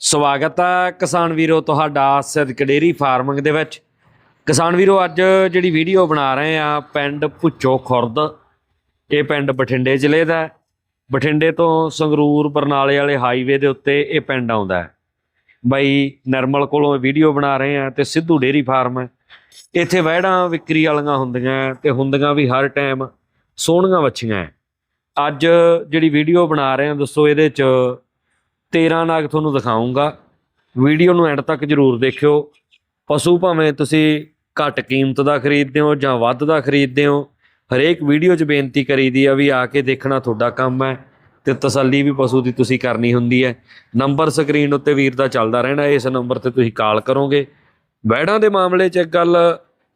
ਸਵਾਗਤ ਹੈ ਕਿਸਾਨ ਵੀਰੋ ਤੁਹਾਡਾ ਸਿਦਕ ਡੇਰੀ ਫਾਰਮਿੰਗ ਦੇ ਵਿੱਚ। ਕਿਸਾਨ ਵੀਰੋ, ਅੱਜ ਜਿਹੜੀ ਵੀਡੀਓ ਬਣਾ ਰਹੇ ਆ, ਪਿੰਡ ਭੁੱਚੋ ਖੁਰਦ। ਇਹ ਪਿੰਡ ਬਠਿੰਡੇ ਜ਼ਿਲ੍ਹੇ ਦਾ ਬਠਿੰਡੇ ਤੋਂ ਸੰਗਰੂਰ, ਬਰਨਾਲੇ ਵਾਲੇ ਹਾਈਵੇ ਦੇ ਉੱਤੇ ਇਹ ਪਿੰਡ ਆਉਂਦਾ ਹੈ। ਬਾਈ, ਨਰਮਲ ਕੋਲੋਂ ਵੀਡੀਓ ਬਣਾ ਰਹੇ ਆ ਤੇ ਸਿੱਧੂ ਡੇਰੀ ਫਾਰਮ ਇੱਥੇ ਵਹਿੜਾਂ ਵਿਕਰੀ ਵਾਲੀਆਂ ਹੁੰਦੀਆਂ ਤੇ ਹੁੰਦੀਆਂ ਵੀ ਹਰ ਟਾਈਮ ਸੋਹਣੀਆਂ ਵੱਛੀਆਂ ਹੈ। ਅੱਜ ਜਿਹੜੀ ਵੀਡੀਓ ਬਣਾ ਰਹੇ ਆ, ਦੱਸੋ ਇਹਦੇ ਚ 13 ਨਾਗ ਤੁਹਾਨੂੰ ਦਿਖਾਉਂਗਾ। ਵੀਡੀਓ ਨੂੰ ਐਂਡ ਤੱਕ ਜਰੂਰ ਦੇਖਿਓ। ਪਸ਼ੂ ਭਾਵੇਂ ਤੁਸੀਂ ਘੱਟ ਕੀਮਤ ਦਾ ਖਰੀਦਦੇ ਹੋ ਜਾਂ ਵੱਧ ਦਾ ਖਰੀਦਦੇ ਹੋ, ਹਰੇਕ ਵੀਡੀਓ 'ਚ ਬੇਨਤੀ ਕਰੀਦੀ ਆ ਵੀ ਆ ਕੇ ਦੇਖਣਾ ਤੁਹਾਡਾ ਕੰਮ ਹੈ ਤੇ ਤਸੱਲੀ ਵੀ ਪਸ਼ੂ ਦੀ ਤੁਸੀਂ ਕਰਨੀ ਹੁੰਦੀ ਹੈ। ਨੰਬਰ ਸਕਰੀਨ ਉੱਤੇ ਵੀਰ ਦਾ ਚੱਲਦਾ ਰਹਿਣਾ, ਇਸ ਨੰਬਰ ਤੇ ਤੁਸੀਂ ਕਾਲ ਕਰੋਗੇ। ਬੈੜਾਂ ਦੇ ਮਾਮਲੇ 'ਚ ਇੱਕ ਗੱਲ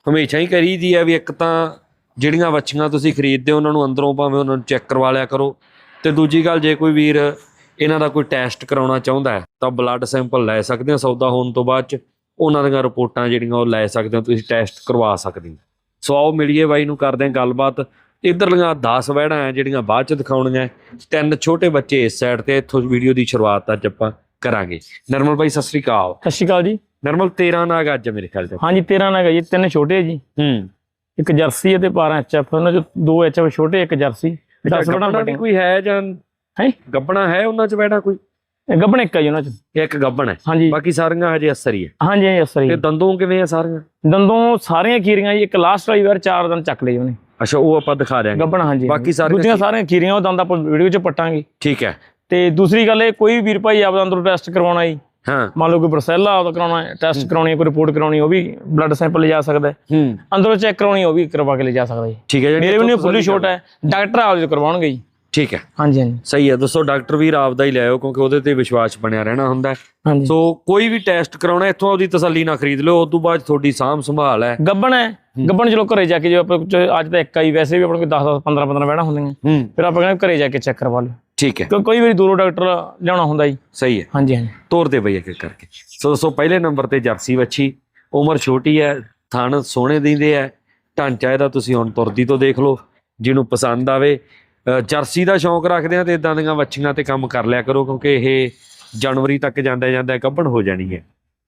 ਹਮੇਸ਼ਾ ਹੀ ਕਰੀਦੀ ਆ ਵੀ ਇੱਕ ਤਾਂ ਜਿਹੜੀਆਂ ਵੱਛੀਆਂ ਤੁਸੀਂ ਖਰੀਦਦੇ ਹੋ, ਉਹਨਾਂ ਨੂੰ ਅੰਦਰੋਂ ਭਾਵੇਂ ਉਹਨਾਂ ਨੂੰ ਚੈੱਕ ਕਰਵਾ ਲਿਆ ਕਰੋ। ਤੇ ਦੂਜੀ ਗੱਲ, ਜੇ ਕੋਈ ਵੀਰ ਇਹਨਾਂ ਦਾ ਕੋਈ ਟੈਸਟ ਕਰਾਉਣਾ ਚਾਹੁੰਦਾ ਹੈ ਤਾਂ ਬਲੱਡ ਸੈਂਪਲ ਲੈ ਸਕਦੇ ਹੋ ਸੌਦਾ ਹੋਣ ਤੋਂ ਬਾਅਦ ਚ ਉਹਨਾਂ ਦੀਆਂ ਰਿਪੋਰਟਾਂ ਜਿਹੜੀਆਂ ਉਹ ਲੈ ਸਕਦੇ ਹੋ ਤੁਸੀਂ ਟੈਸਟ ਕਰਵਾ ਸਕਦੇ ਹੋ। ਸੋ ਆਓ ਮਿਲੀਏ ਬਾਈ ਨੂੰ ਕਰਦੇ ਹਾਂ ਗੱਲਬਾਤ। ਇਧਰਲੀਆਂ 10 ਵਹਿੜਾਂ ਹੈ ਜਿਹੜੀਆਂ ਬਾਅਦ ਚ ਦਿਖਾਉਣੀਆਂ। ਤਿੰਨ ਛੋਟੇ ਬੱਚੇ ਇਸ ਸਾਈਡ ਤੇ ਇੱਥੋਂ ਵੀਡੀਓ ਦੀ ਸ਼ੁਰੂਆਤ ਅੱਜ ਆਪਾਂ ਕਰਾਂਗੇ। ਨਰਮਲ ਬਾਈ ਸਤਿ ਸ੍ਰੀ ਅਕਾਲ। ਸਤਿ ਸ਼੍ਰੀ ਅਕਾਲ ਜੀ। ਨਰਮਲ 13 ਨਾਗ ਅੱਜ ਮੇਰੇ ਖਿਆਲ ਚ ਹਾਂਜੀ 13 ਨਗ ਜੀ ਤਿੰਨ ਛੋਟੇ ਜੀ। ਹੂੰ। ਇੱਕ ਜਰਸੀ ਹੈ ਤੇ 12 ਐਚਐਫ ਉਹਨਾਂ ਚੋਂ ਦੋ ਐਚਐਫ ਛੋਟੇ ਇੱਕ ਜਰਸੀ। 10 ਬੜਾ ਗੱਬਣਾ ਵੀ ਕੋਈ ਹੈ ਜਾਂ ਹੈ? ਗੱਬਣਾ ਹੈ ਉਹਨਾਂ ਚ ਵਹਿੜਾ ਕੋਈ? ਗੱਬਣ ਇੱਕ ਹੈ ਜੀ ਉਹਨਾਂ ਚ। ਇੱਕ ਗੱਬਣ ਹੈ। ਹਾਂਜੀ। ਬਾਕੀ ਸਾਰੀਆਂ ਹਜੇ ਅਸਰ ਹੀ ਹੈ। ਹਾਂਜੀ ਹਾਂਜੀ ਅਸਰ ਤੇ ਜੀ ਦੰਦੋਂ ਕਿਵੇਂ ਆ ਸਾਰੀਆਂ? ਦੰਦੋਂ ਸਾਰੀਆਂ ਖੀਰੀਆਂ ਜੀ ਇੱਕ ਲਾਸਟ ਵਾਲੀ ਵਾਰ ਚਾਰ ਦੰਦ ਚੱਕ ਲਏ ਉਹਨੇ। ਅੱਛਾ ਉਹ ਆਪਾਂ ਦਿਖਾ ਦਿਆਂਗੇ। ਗੱਬਣ ਹਾਂਜੀ ਬਾਕੀ ਸਾਰੀਆਂ ਦੂਜੀਆਂ ਸਾਰੀਆਂ ਖੀਰੀਆਂ ਉਹ ਦੰਦ ਆਪਾਂ ਵੀਡੀਓ 'ਚ ਪੱਟਾਂਗੇ। ਠੀਕ ਹੈ। ਤੇ ਦੂਸਰੀ ਗੱਲ ਇਹ ਕੋਈ ਵੀਰ ਭਾਈ ਆਪਦਾ ਅੰਦਰੋਂ ਟੈਸਟ ਕਰਵਾਉਣਾ ਜੀ। ਹਾਂ। ਮੰਨ ਲਓ ਕੋਈ ਬਰਸੈਲਾ ਉਹਦਾ ਕਰਾਉਣਾ ਹੈ ਟੈਸਟ ਕਰਾਉਣੀ ਹੈ ਕੋਈ ਰਿਪੋਰਟ ਕਰਾਉਣੀ ਉਹ ਵੀ ਬਲੱਡ ਸੈਂਪਲ ਲਿਜਾ ਸਕਦਾ ਹੈ। ਹੂੰ। ਅੰਦਰੋਂ ਚੈੱਕ ਕਰਾਉਣੀ ਉਹ ਵੀ ਕਰਵਾ ਕੇ ਲਿਜਾ ਸਕਦਾ ਜੀ। ਠੀਕ ਹੈ ਜਿਹੜੀ ਮੇਰੇ ਵੀ ਫੁੱਲੀ ਛੋਟ ਹੈ। ਡਾਕਟਰ ਆਪਦੇ ਕਰਵਾਉਣਗੇ ਜੀ। ਠੀਕ ਹੈ। ਹਾਂਜੀ ਹਾਂਜੀ। ਸਹੀ ਹੈ ਦੱਸੋ ਡਾਕਟਰ ਵੀਰ ਆਪਦਾ ਹੀ ਲਿਆਓ ਕਿਉਂਕਿ ਉਹਦੇ ਤੇ ਵਿਸ਼ਵਾਸ ਬਣਿਆ ਰਹਿਣਾ ਹੁੰਦਾ ਹੈ। ਹਾਂਜੀ। ਸੋ ਕੋਈ ਵੀ ਟੈਸਟ ਕਰਾਉਣਾ ਇੱਥੋਂ ਆਪਦੀ ਤਸੱਲੀ ਨਾਲ ਖਰੀਦ ਲਿਓ ਉਸ ਤੋਂ ਬਾਅਦ ਤੁਹਾਡੀ ਸਾਂਭ ਸੰਭਾਲ ਹੈ। ਗੱਬਣ ਹੈ ਗੱਬਣ ਚਲੋ ਘਰੇ ਜਾ ਕੇ ਜੇ ਆਪਾਂ ਚ- ਅੱਜ ਤਾਂ ਇੱਕ ਆਈ ਵੈਸੇ ਵੀ ਆਪਣੇ ਕੋਲ 10 10 15 15 ਬਹਿਣਾ ਹੁੰਦੀਆਂ। ਹੂੰ। ਫਿਰ ਆਪਾਂ ਕਹਿੰਦੇ ਘਰੇ ਜਾ ਕੇ ਚੈੱਕ ਕਰਵਾ ਲਓ। ਠੀਕ ਹੈ। ਕਿਉਂ ਕੋਈ ਵਾਰੀ ਦੂਰੋਂ ਡਾਕਟਰ ਲਿਆਉਣਾ ਹੁੰਦਾ ਜੀ। ਸਹੀ ਹੈ। ਹਾਂਜੀ ਹਾਂਜੀ। ਤੋਰ ਦੇ ਬਈ ਇੱਕ ਇੱਕ ਕਰਕੇ। ਸੋ ਦੱਸੋ ਪਹਿਲੇ ਨੰਬਰ ਤੇ ਜਰਸੀ ਵੱਛੀ ਉਮਰ ਛੋਟੀ ਹੈ ਥਣ ਸੋਹਣੇ ਦਿੰਦੇ ਹੈ ਢਾਂਚਾ ਇਹਦਾ ਤੁਸੀਂ ਹੁਣ ਤੁਰਦੀ ਤੋਂ ਦੇਖ ਲਓ ਜਿਹਨੂੰ ਪਸੰਦ ਆਵੇ। ਜਰਸੀ ਦਾ ਸ਼ੌਂਕ ਰੱਖਦੇ ਆ ਤੇ ਇਦਾਂ ਦੀਆਂ ਵੱਛੀਆਂ ਤੇ ਕੰਮ ਕਰ ਲਿਆ ਕਰੋ, ਕਿਉਂਕਿ ਇਹ ਜਨਵਰੀ ਤੱਕ ਜਾਂਦਾ ਜਾਂਦਾ ਗੱਭਣ ਹੋ ਜਾਣੀ ਹੈ।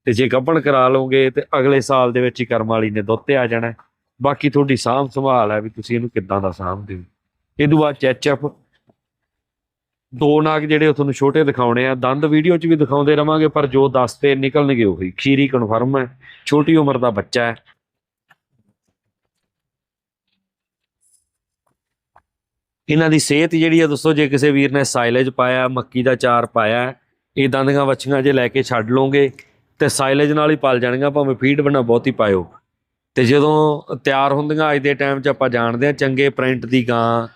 ਤੇ ਜੇ ਗੱਭਣ ਕਰਾ ਲਓਗੇ ਤੇ ਅਗਲੇ ਸਾਲ ਦੇ ਵਿੱਚ ਹੀ ਕਰਮ ਵਾਲੀ ਨੇ ਦੁੱਧ ਤੇ ਆ ਜਾਣਾ ਬਾਕੀ ਤੁਹਾਡੀ ਸਾਂਭ ਸੰਭਾਲ ਹੈ ਵੀ ਤੁਸੀਂ ਇਹਨੂੰ ਕਿੱਦਾਂ ਦਾ ਸਾਂਭਦੇ ਹੋ। ਇਹ ਤੋਂ ਬਾਅਦ ਚੈਚਅਪ। ਦੋ ਨਾਗ ਜਿਹੜੇ ਉਹ ਤੁਹਾਨੂੰ ਛੋਟੇ ਦਿਖਾਉਣੇ ਆ। ਦੰਦ ਵੀਡੀਓ 'ਚ ਵੀ ਦਿਖਾਉਂਦੇ ਰਵਾਂਗੇ, ਪਰ ਜੋ ਦੱਸਦੇ ਨਿਕਲਣਗੇ ਉਹੀ। ਖੀਰੀ ਕਨਫਰਮ ਹੈ। ਛੋਟੀ ਉਮਰ ਦਾ ਬੱਚਾ ਹੈ। ਇਹਨਾਂ ਦੀ ਸਿਹਤ ਜਿਹੜੀ ਆ ਦੋਸਤੋ ਜੇ ਕਿਸੇ ਵੀਰ ਨੇ ਸਾਈਲੇਜ ਪਾਇਆ, ਮੱਕੀ ਦਾ ਚਾਰ ਪਾਇਆ, ਇਹ ਦੀਆਂ ਵੱਛੀਆਂ ਜੇ ਲੈ ਕੇ ਛੱਡ ਲਓਗੇ, ਤੇ ਸਾਈਲੇਜ ਨਾਲ ਹੀ ਪਲ ਜਾਣਗੀਆਂ, ਭਾਵੇਂ ਫੀਡ ਬਣਾ ਬਹੁਤੀ ਪਾਇਓ। ਤੇ ਜਦੋਂ ਤਿਆਰ ਹੁੰਦੀਆਂ, ਅੱਜ ਦੇ ਟਾਈਮ 'ਚ ਆਪਾਂ ਜਾਣਦੇ ਆ ਚੰਗੇ ਪ੍ਰਿੰਟ ਦੀ ਗਾਂ,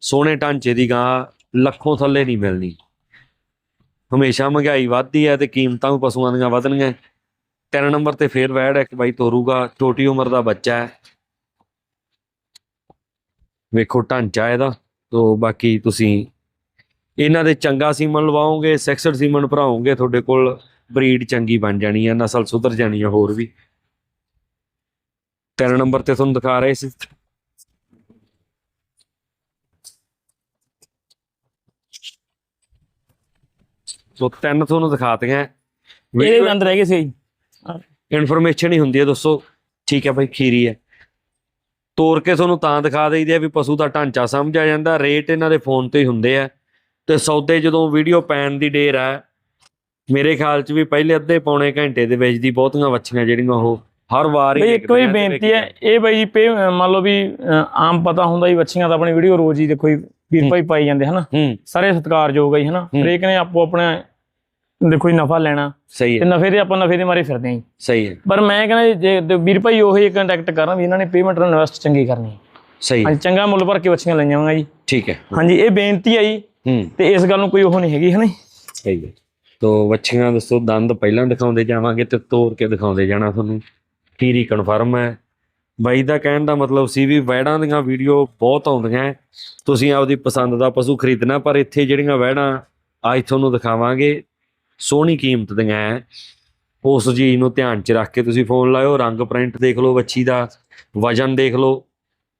ਸੋਹਣੇ ਢਾਂਚੇ ਦੀ ਗਾਂ, ਲੱਖੋਂ ਥੱਲੇ ਨਹੀਂ ਮਿਲਣੀ। ਹਮੇਸ਼ਾ ਮਹਿੰਗਾਈ ਵੱਧਦੀ ਹੈ ਤੇ ਕੀਮਤਾਂ ਵੀ ਪਸ਼ੂਆਂ ਦੀਆਂ ਵਧਣਗੀਆਂ। ਤਿੰਨ ਨੰਬਰ ਤੇ ਫੇਰ ਵੈੜ ਇੱਕ ਬਾਈ ਤੋਰੂਗਾ, ਛੋਟੀ ਉਮਰ ਦਾ ਬੱਚਾ ਹੈ। ਵੇਖੋ ਢਾਂਚਾ ਇਹਦਾ। ਤੋਂ ਬਾਕੀ ਤੁਸੀਂ ਇਹਨਾਂ ਦੇ ਚੰਗਾ ਸੀਮਨ ਲਵਾਓਗੇ ਸੈਕਸਡ ਸੀਮਨ ਭਰਾਓਗੇ ਤੁਹਾਡੇ ਕੋਲ ਬਰੀਡ ਚੰਗੀ ਬਣ ਜਾਣੀ ਹੈ ਨਸਲ ਸੁਧਰ ਜਾਣੀ ਹੈ ਹੋਰ ਵੀ। ਤਿੰਨ ਨੰਬਰ ਤੇ ਤੁਹਾਨੂੰ ਦਿਖਾ ਰਹੇ ਸੀ। ਸੋ ਤਿੰਨ ਤੁਹਾਨੂੰ ਦਿਖਾਤੀਆਂ। ਇਹਦੇ ਅੰਦਰ ਹੈਗੇ ਸੀ। ਜੀ ਇਨਫੋਰਮੇਸ਼ਨ ਹੀ ਹੁੰਦੀ ਹੈ ਦੋਸਤੋ ਠੀਕ ਹੈ ਭਾਈ ਖੀਰੀ ਹੈ ਤੋੜ ਕੇ ਤੁਹਾਨੂੰ ਤਾਂ ਦਿਖਾ ਦਈਦੀ ਹੈ ਵੀ ਪਸ਼ੂ ਦਾ ਢਾਂਚਾ ਸਮਝ ਆ ਜਾਂਦਾ ਰੇਟ ਇਹਨਾਂ ਦੇ ਫੋਨ ਤੇ ਹੀ ਹੁੰਦੇ ਆ। ਤੇ ਸੌਦੇ ਜਦੋਂ ਵੀਡੀਓ ਪੈਣ ਦੀ ਢੇਰ ਹੈ ਮੇਰੇ ਖਿਆਲ 'ਚ ਵੀ ਪਹਿਲੇ ਅੱਧੇ ਪੌਣੇ ਘੰਟੇ ਦੇ ਵਿੱਚ ਦੀ ਬਹੁਤੀਆਂ ਵੱਛੀਆਂ ਜਿਹੜੀਆਂ ਉਹ ਹਰ ਵਾਰ ਹੀ ਇੱਕ ਵਾਰੀ ਬੇਨਤੀ ਹੈ ਇਹ ਬਈ ਜੀ ਪੇ ਮੰਨ ਲਓ ਵੀ ਆਮ ਪਤਾ ਹੁੰਦਾ ਜੀ ਬੱਚੀਆਂ ਤਾਂ ਆਪਣੀ ਵੀਡੀਓ ਰੋਜ਼ ਹੀ ਦੇਖੋ ਜੀ ਵੀਰ ਭਾਈ ਪਾਈ ਜਾਂਦੇ ਹਨਾ। ਹੂੰ। ਸਾਰੇ ਸਤਿਕਾਰਯੋਗ ਹੈ ਹਨਾ। ਹੂੰ। ਹਰੇਕ ਨੇ ਆਪੋ ਆਪਣਾ ਦੇਖੋ ਜੀ ਨਫਾ ਲੈਣਾ। ਸਹੀ ਤੇ ਹੈ ਨਫੇ ਦੇ ਆਪਾਂ ਨਫੇ ਦੇ ਮਾਰੇ ਫਿਰਦੇ ਆਂ ਜੀ। ਸਹੀ ਹੈ। ਪਰ ਮੈਂ ਕਹਿੰਦਾ ਜੀ, ਜੇ ਤੇ ਵੀਰ ਭਾਈ ਉਹੀ ਕੰਟੈਕਟ ਕਰਨ ਵੀ ਇਹਨਾਂ ਨੇ ਪੇਮੈਂਟ ਨਾਲ ਇਨਵੈਸਟ ਚੰਗੀ ਕਰਨੀ ਹੈ। ਸਹੀ ਹੈ। ਹਾਂਜੀ ਚੰਗਾ ਮੁੱਲ ਭਰ ਕੇ ਬੱਚੀਆਂ ਲਈਆਂ ਵਾਂਗਾ ਜੀ। ਠੀਕ ਹੈ। ਹਾਂਜੀ ਇਹ ਬੇਨਤੀ ਜੀ। ਹੂੰ। ਤੇ ਇਸ ਗੱਲ ਨੂੰ ਕੋਈ ਉਹ ਨਹੀਂ ਹੈਗੀ ਹਨਾ ਜੀ। ਸਹੀ ਹੈ। ਤੋ ਵੱਛੀਆਂ ਦੱਸੋ ਦੰਦ ਪਹਿਲਾਂ ਦਿਖਾਉਂਦੇ ਜਾਵਾਂਗੇ ਤੇ ਤੋੜ ਕੇ ਦਿਖਾਉਂਦੇ ਜਾਣਾ ਤੁਹਾਨੂੰ। ਖੀਰੀ ਕਨਫਰਮ ਹੈ। ਬਾਈ ਦਾ ਕਹਿਣ ਦਾ ਮਤਲਬ ਸੀ ਵੀ ਵੈੜਾਂ ਦੀਆਂ ਵੀਡੀਓ ਬਹੁਤ ਆਉਂਦੀਆਂ ਹੈ। ਤੁਸੀਂ ਆਪਦੀ ਪਸੰਦ ਦਾ ਪਸ਼ੂ ਖਰੀਦਣਾ ਪਰ ਇੱਥੇ ਜਿਹੜੀਆਂ ਵੈੜਾਂ ਅੱਜ ਤੁਹਾਨੂੰ ਦਿਖਾਵਾਂਗੇ। ਸੋਹਣੀ ਕੀਮਤ ਦੀਆਂ ਹੈ ਉਸ ਚੀਜ਼ ਨੂੰ ਧਿਆਨ 'ਚ ਰੱਖ ਕੇ ਤੁਸੀਂ ਫੋਨ ਲਾਇਓ, ਰੰਗ ਪ੍ਰਿੰਟ ਦੇਖ ਲਓ, ਵੱਛੀ ਦਾ ਵਜਨ ਦੇਖ ਲਓ।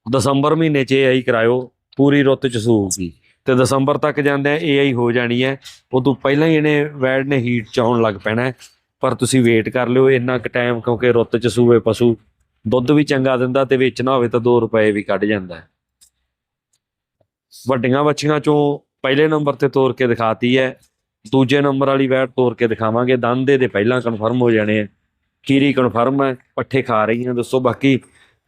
ਦਸੰਬਰ ਮਹੀਨੇ 'ਚ ਇਹ ਆਈ ਕਰਾਇਓ, ਪੂਰੀ ਰੁੱਤ 'ਚ ਸੂਗੀ ਤੇ ਦਸੰਬਰ ਤੱਕ ਜਾਂਦੇ ਇਹ ਆਈ ਹੋ ਜਾਣੀ ਹੈ ਉਹ ਤੋਂ ਪਹਿਲਾਂ ਹੀ ਇਹਨੇ ਵੈਡ ਨੇ ਹੀਟ ਚ ਆਉਣ ਲੱਗ ਪੈਣਾ ਪਰ ਤੁਸੀਂ ਵੇਟ ਕਰ ਲਿਓ, ਇੰਨਾ ਕੁ ਟਾਈਮ ਕਿਉਂਕਿ ਰੁੱਤ ਚ ਸੂਏ ਪਸ਼ੂ ਦੁੱਧ ਵੀ ਚੰਗਾ ਦਿੰਦਾ ਤੇ ਵੇਚਣਾ ਹੋਵੇ ਤਾਂ 2 ਰੁਪਏ ਵੀ ਕੱਢ ਜਾਂਦਾ ਵੱਡੀਆਂ ਬੱਚੀਆਂ ਚੋਂ ਪਹਿਲੇ ਨੰਬਰ ਤੇ ਤੋਰ ਕੇ ਦਿਖਾਤੀ ਹੈ ਦੂਜੇ ਨੰਬਰ ਵਾਲੀ ਵੈਟ ਤੋਰ ਕੇ ਦਿਖਾਵਾਂਗੇ। ਦੰਦੇ ਦੇ ਪਹਿਲਾਂ ਕਨਫਰਮ ਹੋ ਜਾਣੇ ਆ। ਖੀਰੀ ਕਨਫਰਮ ਹੈ, ਪੱਠੇ ਖਾ ਰਹੀ ਹਾਂ, ਦੱਸੋ ਬਾਕੀ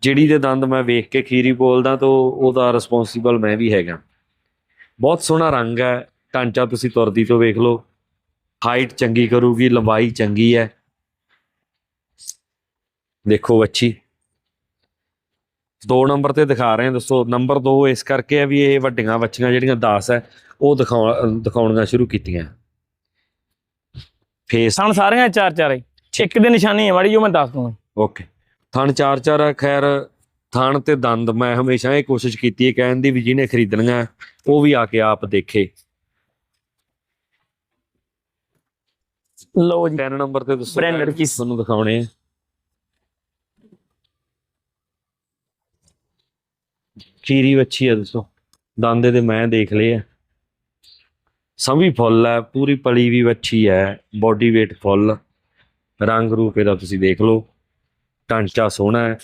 ਜਿਹੜੀ ਦੇ ਦੰਦ ਮੈਂ ਵੇਖ ਕੇ ਖੀਰੀ ਬੋਲਦਾ ਤਾਂ ਉਹਦਾ ਰਿਸਪੌਂਸੀਬਲ ਮੈਂ ਵੀ ਹੈਗਾ। ਬਹੁਤ ਸੋਹਣਾ ਰੰਗ ਹੈ, ਢਾਂਚਾ ਤੁਸੀਂ ਤੁਰਦੀ ਤੋਂ ਵੇਖ ਲਓ। ਹਾਈਟ ਚੰਗੀ ਕਰੂਗੀ, ਲੰਬਾਈ ਚੰਗੀ ਹੈ। ਦੇਖੋ ਬੱਚੀ ਦੋ ਨੰਬਰ ਤੇ ਦਿਖਾ ਰਹੇ ਹਾਂ, ਦੱਸੋ ਨੰਬਰ 2 ਇਸ ਕਰਕੇ ਹੈ ਵੀ ਇਹ ਵੱਡੀਆਂ ਬੱਚੀਆਂ ਜਿਹੜੀਆਂ 10 ਹੈ, ਉਹ ਦਿਖਾਉਣ ਦਿਖਾਉਣੀਆਂ ਸ਼ੁਰੂ ਕੀਤੀਆਂ। ਫੇਸ ਸਣ ਸਾਰੀਆਂ ਚਾਰ ਚਾਰ ਹੀ। ਇੱਕ ਦੀ ਨਿਸ਼ਾਨੀ ਹੈ ਮਾੜੀ ਜੋ ਮੈਂ ਦੱਸ ਦੂੰਗਾ। ਓਕੇ। ਥਣ ਚਾਰ ਚਾਰ ਹੈ ਖੈਰ ਥਣ ਤੇ ਦੰਦ ਮੈਂ ਹਮੇਸ਼ਾ ਇਹ ਕੋਸ਼ਿਸ਼ ਕੀਤੀ ਹੈ ਕਹਿਣ ਦੀ ਵੀ ਜਿਹਨੇ ਖਰੀਦਣੀਆਂ ਉਹ ਵੀ ਆ ਕੇ ਆਪ ਦੇਖੇ। ਲਓ ਜੀ 10 ਨੰਬਰ ਤੇ ਦੱਸੋ Branded kiss। ਤੁਹਾਨੂੰ ਦਿਖਾਉਣੇ ਆ। ਖੀਰੀ ਵੱਛੀ ਆ ਦੱਸੋ। ਦੰਦੇ ਤੇ ਮੈਂ ਦੇਖ ਲਏ ਆ। ਸੰਭੀ ਫੁੱਲ ਹੈ, ਪੂਰੀ ਪਲੀ ਵੀ ਵੱਛੀ ਹੈ ਬੋਡੀ weight ਫੁੱਲ। ਰੰਗ ਰੂਪ ਇਹਦਾ ਤੁਸੀਂ ਦੇਖ ਲਓ, ਢਾਂਚਾ ਸੋਹਣਾ ਹੈ।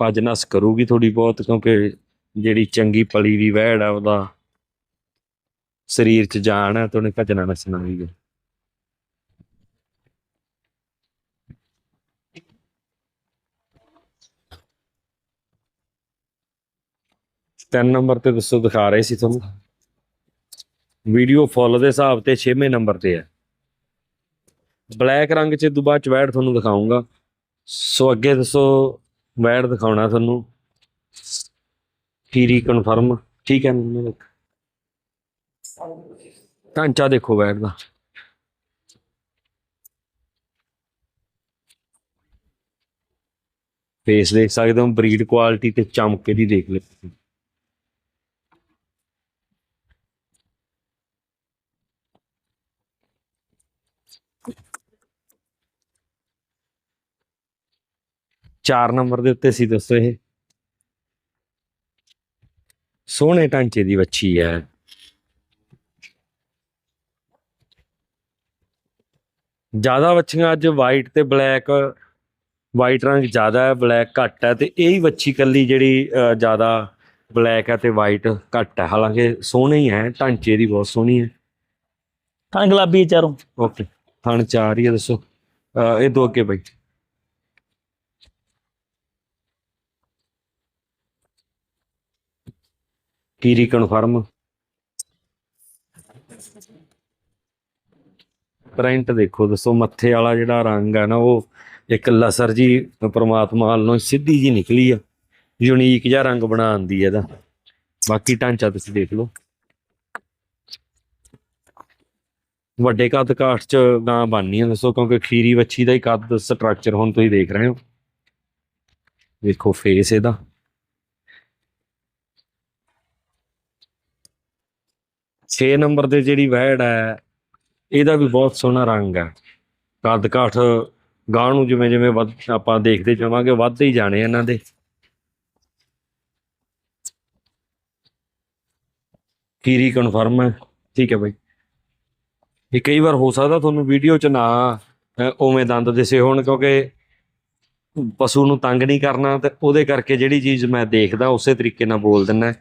ਭੱਜ ਨਸ ਕਰੂਗੀ ਥੋੜੀ ਬਹੁਤ, ਕਿਉਂਕਿ ਜਿਹੜੀ ਚੰਗੀ ਪਲੀ ਵੀ ਵਹਿੜ ਆ, ਉਹਦਾ ਸਰੀਰ 'ਚ ਜਾਨ ਹੈ, ਤੇ ਉਹਨੇ ਭਜਨਾ ਨੱਸਣਾ ਵੀ ਹੈ ਤਿੰਨ ਨੰਬਰ ਤੇ ਦੱਸੋ, ਦਿਖਾ ਰਹੇ ਸੀ ਤੁਹਾਨੂੰ। ਵੀਡੀਓ ਫੁੱਲ ਦੇ ਹਿਸਾਬ ਤੇ 6ਵੇਂ ਨੰਬਰ ਤੇ ਹੈ। ਬਲੈਕ ਰੰਗ 'ਚ ਦੁਬਾਰਾ ਚਵੈੜ ਤੁਹਾਨੂੰ ਦਿਖਾਉਂਗਾ ਸੋ ਅੱਗੇ ਦੱਸੋ ਵੈੜ ਦਿਖਾਉਣਾ ਤੁਹਾਨੂੰ। ਕੀਰੀ ਕਨਫਰਮ ਠੀਕ ਹੈ ਮੈਨੂੰ ਢਾਂਚਾ ਦੇਖੋ ਵੈੜ ਦਾ। ਫੇਸ ਦੇਖ ਸਕਦੇ ਹੋ ਬਰੀਡ ਕੁਆਲਿਟੀ ਤੇ ਚਮਕੇ ਦੀ ਦੇਖ ਲੈ ਚਾਰ ਨੰਬਰ ਦੇ ਉੱਤੇ ਸੀ ਦੋਸਤੋ ਇਹ। ਸੋਹਣੇ ਢਾਂਚੇ ਦੀ ਵੱਛੀ ਹੈ। ਜ਼ਿਆਦਾ ਵੱਛੀਆਂ ਅੱਜ ਵਾਈਟ ਤੇ ਬਲੈਕ ਵਾਈਟ ਰੰਗ ਜ਼ਿਆਦਾ ਹੈ ਬਲੈਕ ਘੱਟ ਹੈ ਤੇ ਇਹ ਹੀ ਵੱਛੀ ਕੱਲੀ ਜਿਹੜੀ ਜ਼ਿਆਦਾ ਬਲੈਕ ਹੈ ਤੇ ਵਾਈਟ ਘੱਟ ਹੈ। ਹਾਲਾਂਕਿ ਸੋਹਣੇ ਹੀ ਹੈ ਢਾਂਚੇ ਦੀ ਬਹੁਤ ਸੋਹਣੀ ਹੈ। ਥਾਂ ਗੁਲਾਬੀ ਚਾਰੋਂ। ਓਕੇ ਥਾਂ ਚਾਰ ਹੀ ਹੈ ਦੱਸੋ। ਇਹ ਦੋ ਅੱਗੇ ਬਾਈ। ਕੀਰੀ ਕਨਫਰਮ ਪ੍ਰਿੰਟ ਦੇਖੋ, ਦੱਸੋ, ਮੱਥੇ ਵਾਲਾ ਜਿਹੜਾ ਰੰਗ ਹੈ ਨਾ, ਉਹ ਇੱਕ ਲਸਰ ਜੀ, ਪ੍ਰਮਾਤਮਾ ਵੱਲੋਂ ਸਿੱਧੀ ਜੀ ਨਿਕਲੀ ਆ। ਯੂਨੀਕ ਜਿਹਾ ਰੰਗ ਬਣਾਉਂਦੀ ਹੈ ਇਹਦਾ। ਬਾਕੀ ਢਾਂਚਾ ਤੁਸੀਂ ਦੇਖ ਲਓ। ਵੱਡੇ ਕੱਦ ਕਾਠ ਚ ਗਾਂ ਬਣਨੀ ਆ, ਦੱਸੋ, ਕਿਉਂਕਿ ਖੀਰੀ ਵੱਛੀ ਦਾ ਹੀ ਕੱਦ ਸਟਰਕਚਰ ਹੁਣ ਤੁਸੀਂ ਦੇਖ ਰਹੇ ਹੋ। ਦੇਖੋ ਫੇਸ ਇਹਦਾ। ਛੇ ਨੰਬਰ ਤੇ ਜਿਹੜੀ ਵੈੜ ਹੈ, ਇਹਦਾ ਵੀ ਬਹੁਤ ਸੋਹਣਾ ਰੰਗ ਹੈ। ਕੱਦ ਕਾਠ ਗਾਂ ਨੂੰ ਜਿਵੇਂ ਜਿਵੇਂ ਵੱਧ ਆਪਾਂ ਦੇਖਦੇ ਜਾਵਾਂਗੇ, ਵੱਧਦੇ ਹੀ ਜਾਣੇ ਇਹਨਾਂ ਦੇ। ਖੀਰੀ ਕਨਫਰਮ ਹੈ। ਠੀਕ ਹੈ ਬਾਈ। ਇਹ ਕਈ ਵਾਰ ਹੋ ਸਕਦਾ ਤੁਹਾਨੂੰ ਵੀਡੀਓ 'ਚ ਨਾ ਉਵੇਂ ਦੰਦ ਦਿਸੇ ਹੋਣ ਕਿਉਂਕਿ ਪਸ਼ੂ ਨੂੰ ਤੰਗ ਨਹੀਂ ਕਰਨਾ ਤੇ ਉਹਦੇ ਕਰਕੇ ਜਿਹੜੀ ਚੀਜ਼ ਮੈਂ ਦੇਖਦਾ, ਉਸੇ ਤਰੀਕੇ ਨਾਲ ਬੋਲ ਦਿੰਦਾ।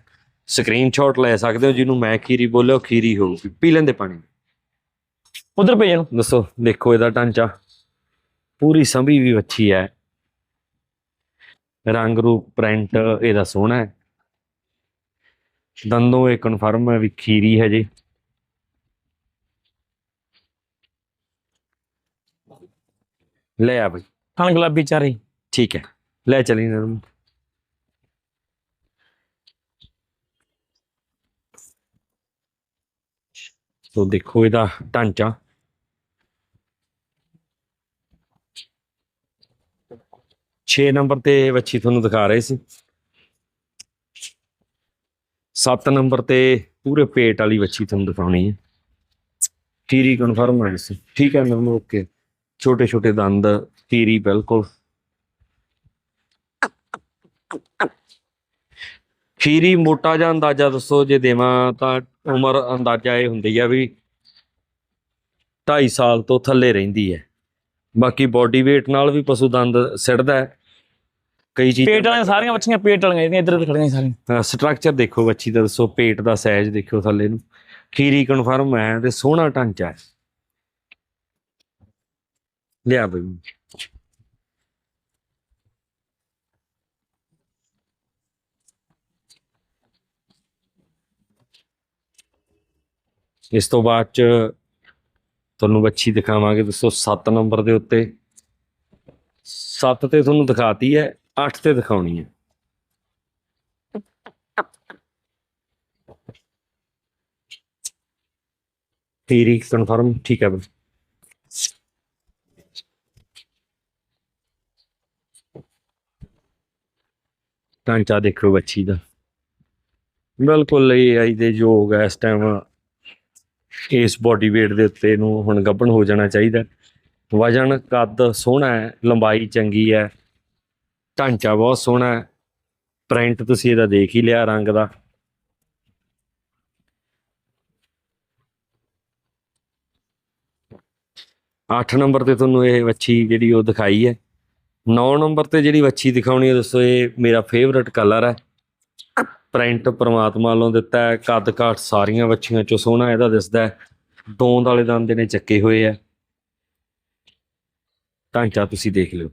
ਸਕਰੀਨਸ਼ਾਟ ਲੈ ਸਕਦੇ ਹੋ ਜਿਹਨੂੰ ਮੈਂ ਖੀਰੀ ਬੋਲਿਆ ਉਹ ਖੀਰੀ ਹੋਊਗੀ। ਪੀ ਲੈਂਦੇ ਪਾਣੀ। ਉਧਰ ਭੇਜ ਨੂੰ ਦੱਸੋ ਦੇਖੋ ਇਹਦਾ ਢਾਂਚਾ। ਪੂਰੀ ਸੰਭੀ ਵੀ ਵੱਛੀ ਹੈ। ਰੰਗ ਰੂਪ ਪ੍ਰਿੰਟ ਇਹਦਾ ਸੋਹਣਾ ਹੈ। ਦੰਦੋਂ ਇਹ ਕਨਫਰਮ ਹੈ ਵੀ ਖੀਰੀ ਹੈ ਜੀ। ਲੈ ਆ ਬਈ। ਤਾਂ ਗੁਲਾਬੀ ਚਾਰੇ। ਠੀਕ ਹੈ। ਲੈ ਚਲੀ ਨਰਮ ਸੋ ਦੇਖੋ ਇਹਦਾ ਢਾਂਚਾ। ਛੇ ਨੰਬਰ ਤੇ ਵੱਛੀ ਤੁਹਾਨੂੰ ਦਿਖਾ ਰਹੇ ਸੀ। 7 ਨੰਬਰ ਤੇ ਪੂਰੇ ਪੇਟ ਵਾਲੀ ਵੱਛੀ ਤੁਹਾਨੂੰ ਦਿਖਾਉਣੀ ਹੈ। ਕੀਰੀ ਕਨਫਰਮ ਹੈ ਇਸ ਠੀਕ ਹੈ ਮੈਮ ਓਕੇ। ਛੋਟੇ ਛੋਟੇ ਦੰਦ, ਕੀਰੀ ਬਿਲਕੁਲ। ਖੀਰੀ ਮੋਟਾ ਜਿਹਾ ਅੰਦਾਜ਼ਾ ਦੱਸੋ, ਜੇ ਦੇਵਾਂ ਤਾਂ ਉਮਰ ਅੰਦਾਜ਼ਾ ਇਹ ਹੁੰਦੀ ਆ ਵੀ 2.5 ਸਾਲ ਤੋਂ ਥੱਲੇ ਰਹਿੰਦੀ ਹੈ। ਬਾਕੀ ਬਾਡੀ weight ਨਾਲ ਵੀ ਪਸ਼ੂ ਦੰਦ ਸਿੜਦਾ ਹੈ। ਕਈ ਪੇਟ ਚੀਜ਼ਾਂ ਵਾਲੀਆਂ ਸਾਰੀਆਂ ਬੱਚੀਆਂ ਪੇਟ ਵਾਲੀਆਂ ਇਹਦੀਆਂ ਇੱਧਰ ਖੜੀਆਂ ਸਾਰੀਆਂ। ਸਟਰਕਚਰ ਦੇਖੋ ਬੱਚੀ ਦਾ ਦੱਸੋ ਪੇਟ ਦਾ ਸਾਈਜ਼ ਦੇਖਿਓ ਥੱਲੇ ਨੂੰ। ਖੀਰੀ ਕਨਫਰਮ ਹੈ ਤੇ ਸੋਹਣਾ ਢਾਂਚਾ ਹੈ। ਲਿਆ ਬਈ। ਇਸ ਤੋਂ ਬਾਅਦ ਚ ਤੁਹਾਨੂੰ ਬੱਚੀ ਦਿਖਾਵਾਂਗੇ ਦੱਸੋ 7 ਨੰਬਰ ਦੇ ਉੱਤੇ। 7 ਤੇ ਤੁਹਾਨੂੰ ਦਿਖਾਤੀ ਹੈ 8 ਤੇ ਦਿਖਾਉਣੀ ਹੈ। ਤੇਰੀ ਕਨਫਰਮ ਠੀਕ ਹੈ ਬਈ। ਢਾਂਚਾ ਦੇਖੋ ਬੱਚੀ ਦਾ। ਬਿਲਕੁਲ ਇਹ ਆਈ ਦੇ ਯੋਗ ਹੈ ਇਸ ਟਾਈਮ ਇਸ ਬਾਡੀ weight ਦੇ ਉੱਤੇ ਇਹਨੂੰ ਹੁਣ ਗੱਭਣ ਹੋ ਜਾਣਾ ਚਾਹੀਦਾ। ਵਜਨ ਕੱਦ ਸੋਹਣਾ ਹੈ, ਲੰਬਾਈ ਚੰਗੀ ਹੈ, ਢਾਂਚਾ ਬਹੁਤ ਸੋਹਣਾ ਹੈ। ਪ੍ਰਿੰਟ ਤੁਸੀਂ ਇਹਦਾ ਦੇਖ ਹੀ ਲਿਆ ਰੰਗ ਦਾ। ਅੱਠ ਨੰਬਰ ਤੇ ਤੁਹਾਨੂੰ ਇਹ ਵੱਛੀ ਜਿਹੜੀ ਉਹ ਦਿਖਾਈ ਹੈ। 9 ਨੰਬਰ ਤੇ ਜਿਹੜੀ ਵੱਛੀ ਦਿਖਾਉਣੀ ਹੈ ਦੋਸਤੋ ਇਹ ਮੇਰਾ ਫੇਵਰਟ ਕਲਰ ਹੈ। ਪ੍ਰਿੰਟ ਪ੍ਰਮਾਤਮਾ ਵੱਲੋਂ ਦਿੱਤਾ ਹੈ। ਕੱਦ ਕਾਠ ਸਾਰੀਆਂ ਵੱਛੀਆਂ ਚੋਂ ਸੋਹਣਾ ਇਹਦਾ ਦਿਸਦਾ ਹੈ। ਦੋਂਦ ਵਾਲੇ ਦੰਦ ਨੇ ਚੱਕੇ ਹੋਏ ਆ। ਢਾਂਚਾ ਤੁਸੀਂ ਦੇਖ ਲਿਓ।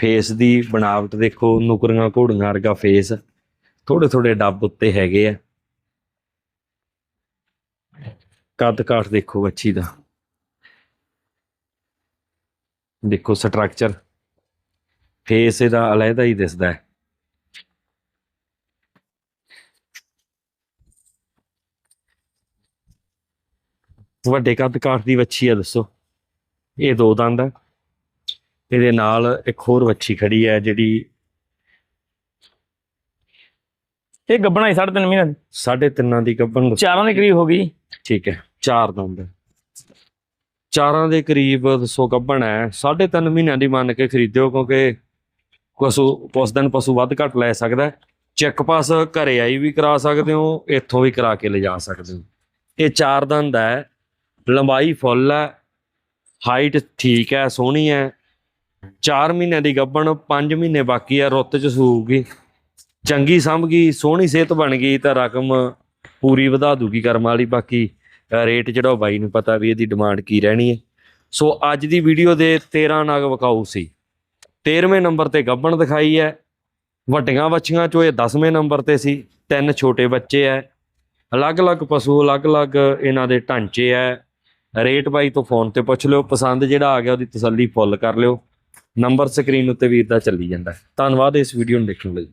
ਫੇਸ ਦੀ ਬਣਾਵਟ ਦੇਖੋ, ਨੁਕਰੀਆਂ ਘੋੜੀਆਂ ਵਰਗਾ ਫੇਸ। ਥੋੜੇ ਥੋੜੇ ਡੱਬ ਉੱਤੇ ਹੈਗੇ ਆ। ਕੱਦ ਕਾਠ ਦੇਖੋ ਬੱਚੀ ਦਾ। ਦੇਖੋ ਸਟਰਕਚਰ। ਫੇਸ ਇਹਦਾ ਅਲੱਗਾ ਹੀ ਦਿਸਦਾ ਹੈ। ਵੱਡੇ ਕੱਦ ਕਾਠ ਦੀ ਵੱਛੀ ਆ ਦੱਸੋ। ਇਹ ਦੋ ਦੰਦ ਹੈ ਇਹਦੇ ਨਾਲ ਇੱਕ ਹੋਰ ਵੱਛੀ ਖੜੀ ਹੈ ਜਿਹੜੀ ਇਹ ਗੱਬਣਾ ਹੀ 3.5 ਮਹੀਨੇ ਦੀ। ਸਾਢੇ ਤਿੰਨਾਂ ਦੀ ਗੱਭਣ ਦੱਸੋ। ਚਾਰਾਂ ਦੇ ਕਰੀਬ ਹੋ ਗਈ। ਠੀਕ ਹੈ ਚਾਰ ਦੰਦ। ਚਾਰਾਂ ਦੇ ਕਰੀਬ ਦੱਸੋ ਗੱਭਣ ਹੈ। ਸਾਢੇ ਤਿੰਨ ਮਹੀਨਿਆਂ ਦੀ ਮੰਨ ਕੇ ਖਰੀਦਿਓ ਕਿਉਂਕਿ ਪਸ਼ੂ ਉਸ ਦਿਨ ਪਸ਼ੂ ਵੱਧ ਘੱਟ ਲੈ ਸਕਦਾ। ਚੈੱਕ ਪਾਸ ਘਰੇ ਆਈ ਵੀ ਕਰਾ ਸਕਦੇ ਹੋ ਇੱਥੋਂ ਵੀ ਕਰਾ ਕੇ ਲਿਜਾ ਸਕਦੇ ਹੋ। ਇਹ ਚਾਰ ਦੰਦ ਹੈ। ਲੰਬਾਈ ਫੁੱਲ ਹੈ ਹਾਈਟ ਠੀਕ ਹੈ, ਸੋਹਣੀ ਹੈ। 4 ਮਹੀਨਿਆਂ ਦੀ ਗੱਭਣ 5 ਮਹੀਨੇ ਬਾਕੀ ਹੈ, ਰੁੱਤ ਚ ਸੂਗੀ ਚੰਗੀ ਸਮਝ ਗਈ, ਸੋਹਣੀ ਸਿਹਤ ਬਣ ਗਈ, ਤਾਂ ਰਕਮ ਪੂਰੀ ਵਧਾ ਦੂਗੀ ਕਰਮ ਵਾਲੀ। ਬਾਕੀ ਰੇਟ ਜਿਹੜਾ ਉਹ ਬਾਈ ਨੂੰ ਪਤਾ ਵੀ ਇਹਦੀ ਡਿਮਾਂਡ ਕੀ ਰਹਿਣੀ ਹੈ। ਸੋ ਅੱਜ ਦੀ ਵੀਡੀਓ ਦੇ 13 ਨਗ ਵਿਕਾਊ ਸੀ। 13ਵੇਂ ਨੰਬਰ ਤੇ ਗੱਬਣ ਦਿਖਾਈ ਹੈ। ਵੱਡੀਆਂ ਬੱਚੀਆਂ ਚੋਂ ਇਹ 10ਵੇਂ ਨੰਬਰ ਤੇ ਸੀ। ਤਿੰਨ ਛੋਟੇ ਬੱਚੇ ਐ ਅਲੱਗ-ਅਲੱਗ ਪਸ਼ੂ, ਅਲੱਗ-ਅਲੱਗ ਇਹਨਾਂ ਦੇ ਢਾਂਚੇ ਐ ਰੇਟ ਬਾਈ ਤੋਂ ਫੋਨ ਤੇ ਪੁੱਛ ਲਿਓ, ਪਸੰਦ ਜਿਹੜਾ ਆ ਗਿਆ ਉਹਦੀ ਤਸੱਲੀ ਫੁੱਲ ਕਰ ਲਿਓ। ਨੰਬਰ ਸਕਰੀਨ ਉੱਤੇ ਵੀਰ ਦਾ ਚੱਲੀ ਜਾਂਦਾ। ਧੰਨਵਾਦ ਇਸ ਵੀਡੀਓ ਨੂੰ ਦੇਖਣ ਲਈ।